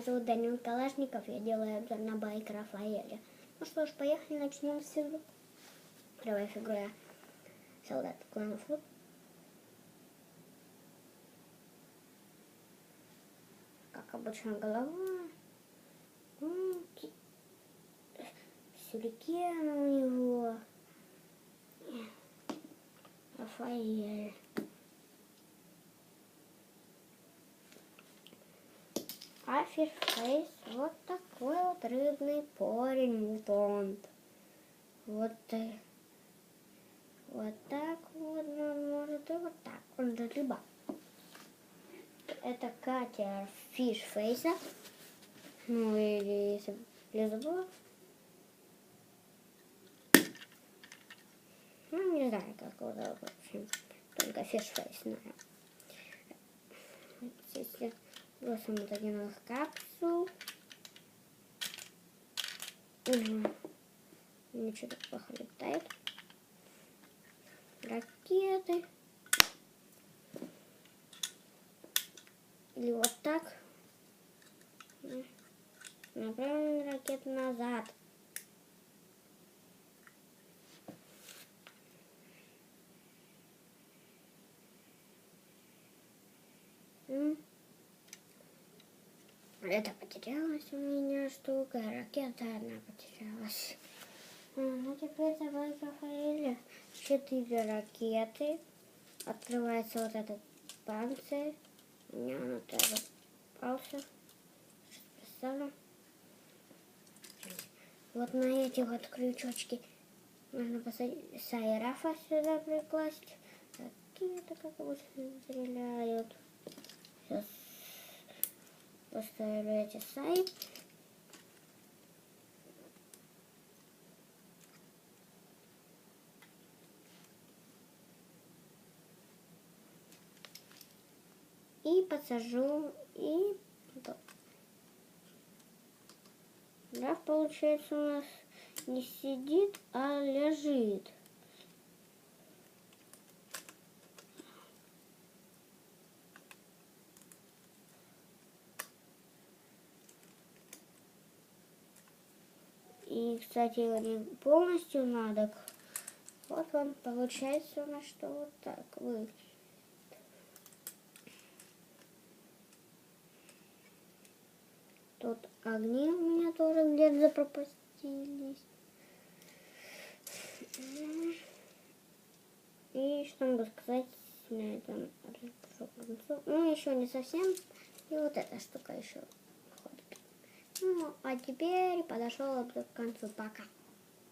Меня зовут Данил Калашников, я делаю обзор на байк Рафаэля. Ну что ж, поехали, начнем с игры. Первая фигура солдат клана Фут. Как обычно, голова. Сюрикен у него. Рафаэль. Аферфейс вот такой вот рыбный парень мутант. Вот и вот так вот он может и вот так. Он же рыба. Это Катя Фишфейса. Ну или если я забыла. Ну, не знаю, как его зовут, в общем. Только Фишфейс знаю. Бросим мутагеновых капсул. Угу. Ничего так плохо летает. Ракеты. Или вот так. Направим ракету назад. Mm. Это потерялась у меня штука, ракета одна потерялась. Ну, теперь давай, Рафаэля. Четыре ракеты. Открывается вот этот панцирь. У меня он тоже попался. Сейчас Вот на эти вот крючочки можно посадить Сайрафа сюда прикласть. Такие-то как обычно стреляют. Сейчас поставлю эти сайт. И посажу, и да, получается у нас не сидит, а лежит. И, кстати, не полностью надо. Вот он получается у нас, что вот так выглядит. Тут огни у меня тоже где-то запропастились. И что могу сказать на этом Ну, еще не совсем. И вот эта штука еще. Ну, а теперь подошел к концу. Пока.